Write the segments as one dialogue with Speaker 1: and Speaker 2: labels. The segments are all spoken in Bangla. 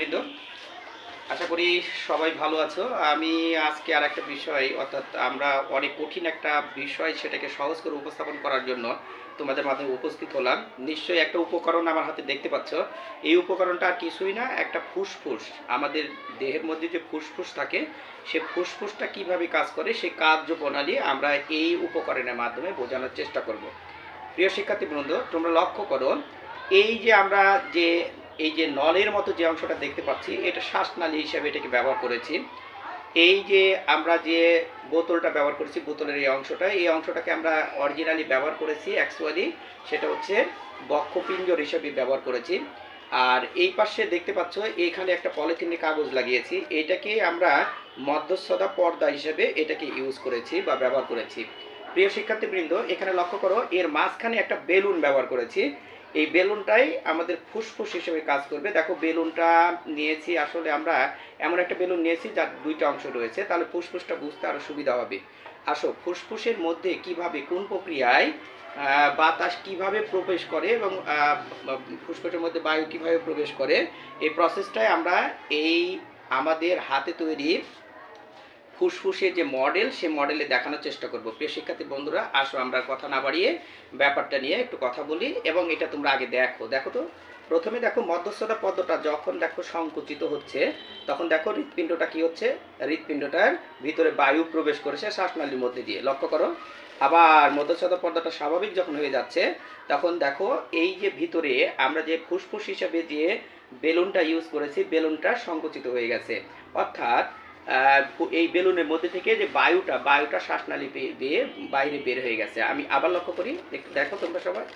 Speaker 1: বৃন্দ, আশা করি সবাই ভালো আছো। আমি আজকে আর একটা বিষয়, অর্থাৎ আমরা অনেক কঠিন একটা বিষয় সেটাকে সহজ করে উপস্থাপন করার জন্য তোমাদের মাধ্যমে উপস্থিত হলাম। নিশ্চয়ই একটা উপকরণ আমার হাতে দেখতে পাচ্ছ। এই উপকরণটা আর কিছুই না, একটা ফুসফুস। আমাদের দেহের মধ্যে যে ফুসফুস থাকে, সে ফুসফুসটা কীভাবে কাজ করে, সে কার্য প্রণালী আমরা এই উপকরণের মাধ্যমে বোঝানোর চেষ্টা করব। প্রিয় শিক্ষার্থী বৃন্দ, তোমরা লক্ষ্য করো, এই যে আমরা যে এই যে নলের মতো যে অংশটা দেখতে পাচ্ছি, এটা শ্বাসনালী হিসাবে এটাকে ব্যবহার করেছি। এই যে আমরা যে বোতলটা ব্যবহার করেছি, বোতলের এই অংশটা, এই অংশটাকে আমরা অরিজিনালি ব্যবহার করেছি অ্যাকচুয়ালি সেটা হচ্ছে বক্ষপিঞ্জর হিসেবে ব্যবহার করেছি। আর এই পাশে দেখতে পাচ্ছ এইখানে একটা পলিথিনে কাগজ লাগিয়েছি, এটাকে আমরা মধ্যস্থতা পর্দা হিসেবে এটাকে ইউজ করেছি বা ব্যবহার করেছি। প্রিয় শিক্ষার্থীবৃন্দ, এখানে লক্ষ্য করো, এর মাঝখানে একটা বেলুন ব্যবহার করেছি। এই বেলুনটাই আমাদের ফুসফুস হিসেবে কাজ করবে। দেখো, বেলুনটা নিয়েছি আসলে আমরা এমন একটা বেলুন নিয়েছি যার দুইটা অংশ রয়েছে, তাহলে ফুসফুসটা বুঝতে আরও সুবিধা হবে। আসো, ফুসফুসের মধ্যে কীভাবে, কোন প্রক্রিয়ায় বাতাস কীভাবে প্রবেশ করে এবং ফুসফুসের মধ্যে বায়ু কীভাবে প্রবেশ করে, এই প্রসেসটাই আমরা এই আমাদের হাতে তৈরি ফুসফুসের যে মডেল, সে মডেলে দেখানোর চেষ্টা করব। প্রিয় শিক্ষার্থী বন্ধুরা, আসো আমরা কথা না বাড়িয়ে ব্যাপারটা নিয়ে একটু কথা বলি এবং এটা তোমরা আগে দেখো। দেখো তো, প্রথমে দেখো মধ্যস্থতা পদ্মটা যখন দেখো সংকুচিত হচ্ছে, তখন দেখো হৃৎপিণ্ডটা কি হচ্ছে? হৃৎপিণ্ডটার ভিতরে বায়ু প্রবেশ করেছে শ্বাসনালীর মধ্যে দিয়ে। লক্ষ্য করো, আবার মধ্যস্থতা পর্দাটা স্বাভাবিক যখন হয়ে যাচ্ছে, তখন দেখো এই যে ভিতরে আমরা যে ফুসফুস হিসাবে যে বেলুনটা ইউজ করেছি, বেলুনটা সংকুচিত হয়ে গেছে। অর্থাৎ এই বেলুনের মধ্যে থেকে যে বায়ুটা বায়ুটা শ্বাসনালী বেয়ে বাইরে বের হয়ে গেছে। আমি আবার লক্ষ্য করি, দেখো তোমরা সবাই।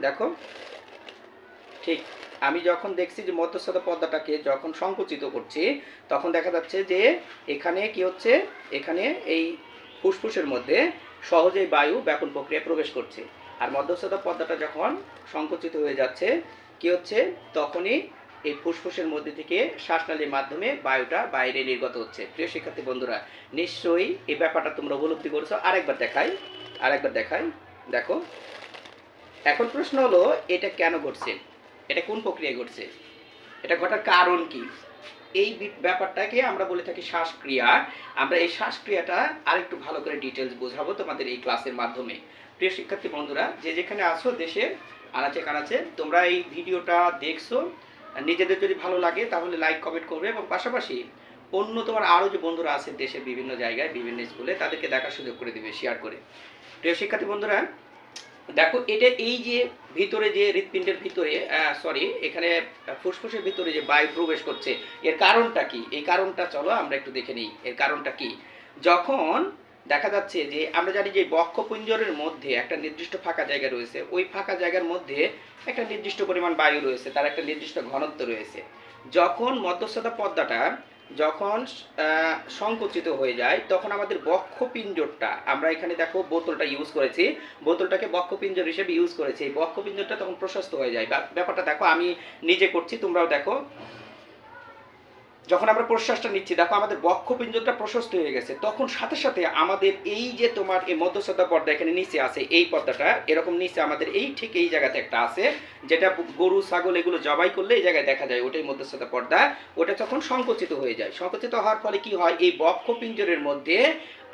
Speaker 1: দেখো। ঠিক, আমি যখন দেখছি যে মধ্যস্থতা পর্দাটাকে যখন সংকুচিত করছি, তখন দেখা যাচ্ছে যে এখানে কি হচ্ছে? এখানে এই ফুসফুসের মধ্যে সহজেই বায়ু ব্যাপন প্রক্রিয়া প্রবেশ করছে। আর মধ্যস্থতা পর্দাটা যখন সংকুচিত হয়ে যাচ্ছে, কি হচ্ছে? তখনই এই ফুসফুসের মধ্যে থেকে শ্বাসনালীর মাধ্যমে বায়ুটা বাইরে নির্গত হচ্ছে। প্রিয় শিক্ষার্থী বন্ধুরা, নিশ্চয়ই এই ব্যাপারটা তোমরা উপলব্ধি করছ। আরেকবার দেখাই আরেকবার দেখাই। দেখো, এখন প্রশ্ন হলো, এটা কেন ঘটছে? এটা কোন প্রক্রিয়ায় ঘটছে? এটা ঘটার কারণ কি? এই ব্যাপারটাকে আমরা বলে থাকি শ্বাসক্রিয়া। আমরা এই শ্বাসক্রিয়াটা আরেকটু ভালো করে ডিটেলস বোঝাবো তোমাদের এই ক্লাসের মাধ্যমে। প্রিয় শিক্ষার্থী বন্ধুরা, যে যেখানে আছো দেশে আনাচে কানাচে, তোমরা এই ভিডিওটা দেখছ। নিজেদের যদি ভালো লাগে, তাহলে লাইক কমেন্ট করবে এবং পাশাপাশি অন্য তোমার আরও যে বন্ধুরা আছে দেশের বিভিন্ন জায়গায়, বিভিন্ন স্কুলে তাদেরকে দেখার সুযোগ করে দিবে শেয়ার করে। প্রিয় শিক্ষার্থী বন্ধুরা, দেখো এটা এই যে ভিতরে যে হৃৎপিণ্ডের ভিতরে সরি এখানে ফুসফুসের ভিতরে যে বায়ু প্রবেশ করছে, এর কারণটা কি? এই কারণটা চলো আমরা একটু দেখে নিই। এর কারণটা কি? যখন দেখা যাচ্ছে যে আমরা জানি যে বক্ষপুঞ্জরের মধ্যে একটা নির্দিষ্ট ফাঁকা জায়গা রয়েছে। ওই ফাঁকা জায়গার মধ্যে একটা নির্দিষ্ট পরিমাণ বায়ু রয়েছে, তার একটা নির্দিষ্ট ঘনত্ব রয়েছে। যখন মধ্যস্থতা পর্দাটা যখন সংকুচিত হয়ে যায়, তখন আমাদের বক্ষপিঞ্জরটা, আমরা এখানে দেখো বোতলটা ইউজ করেছি। বোতলটাকে বক্ষপিঞ্জর হিসেবে ইউজ করেছি। এই বক্ষপিঞ্জরটা তখন প্রশস্ত হয়ে যায়। ব্যাপারটা দেখো, আমি নিজে করছি, তোমরাও দেখো। যখন আমরা প্রশ্বাসটা নিচ্ছি, দেখো আমাদের বক্ষপিঞ্জরটা প্রশস্ত হয়ে গেছে, তখন সাথে সাথে আমাদের এই যে তোমার এই মধ্যস্থতা পর্দা এখানে নিচে আছে, এই পর্দাটা এরকম নিচে আমাদের এই ঠিক এই জায়গাতে একটা আছে, যেটা গরু, ছাগল এগুলো জবাই করলে এই জায়গায় দেখা যায় ওটাই মধ্যস্থতা পর্দা, ওটা তখন সংকুচিত হয়ে যায়। সংকুচিত হওয়ার ফলে কি হয়? এই বক্ষপিঞ্জরের মধ্যে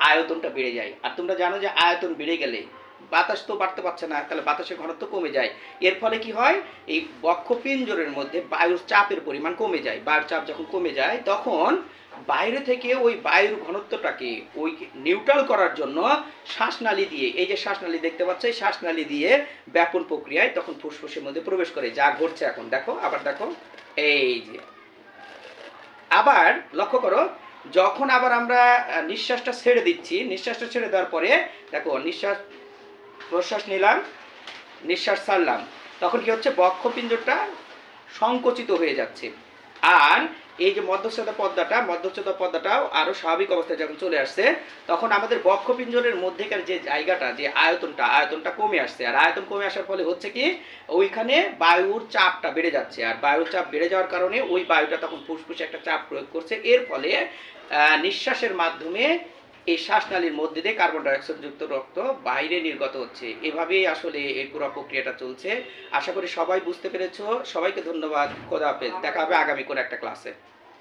Speaker 1: আয়তনটা বেড়ে যায়। আর তোমরা জানো যে আয়তন বেড়ে গেলে বাতাস তো বাড়তে পারছে না, তাহলে বাতাসের ঘনত্ব কমে যায়। এর ফলে কি হয়? এই বক্ষপিঞ্জরের মধ্যে বায়ুর চাপের পরিমাণ কমে যায়। বায়ুর চাপ যখন কমে যায়, তখন বাইরে থেকে ওই বায়ুর ঘনত্বটাকে ওই নিউট্রাল করার জন্য শ্বাসনালী দিয়ে, এই যে শ্বাসনালী দেখতে পাচ্ছ, এই শ্বাসনালী দিয়ে ব্যাপন প্রক্রিয়ায় তখন ফুসফুসের মধ্যে প্রবেশ করে। যা ঘটছে এখন, দেখো, আবার দেখো, এই যে। আবার লক্ষ্য করো, যখন আবার আমরা নিঃশ্বাসটা ছেড়ে দিচ্ছি, নিঃশ্বাসটা ছেড়ে দেওয়ার পরে, দেখো, নিঃশ্বাস প্রশ্বাস নিলাম, নিঃশ্বাস ছাড়লাম। তখন কি হচ্ছে? বক্ষপিঞ্জরটা সংকুচিত হয়ে যাচ্ছে। আর এই যে মধ্যস্থতা পর্দাটা, মধ্যস্থতা পর্দাটাও আরও স্বাভাবিক অবস্থায় যখন চলে আসছে, তখন আমাদের বক্ষপিঞ্জরের মধ্যেকার যে জায়গাটা, যে আয়তনটা আয়তনটা কমে আসছে। আর আয়তন কমে আসার ফলে হচ্ছে কি? ওইখানে বায়ুর চাপটা বেড়ে যাচ্ছে। আর বায়ুর চাপ বেড়ে যাওয়ার কারণে ওই বায়ুটা তখন ফুসফুসে একটা চাপ প্রয়োগ করছে। এর ফলে নিঃশ্বাসের মাধ্যমে এই শ্বাসনালীর মধ্যে দিয়ে কার্বন ডাইঅক্সাইড যুক্ত রক্ত বাইরে নির্গত হচ্ছে। এভাবেই আসলে এই পুরো প্রক্রিয়াটা চলছে। আশা করি সবাই বুঝতে পেরেছ। সবাইকে ধন্যবাদ। খোদা হাফেজ। দেখা হবে আগামী কোনো একটা ক্লাসে।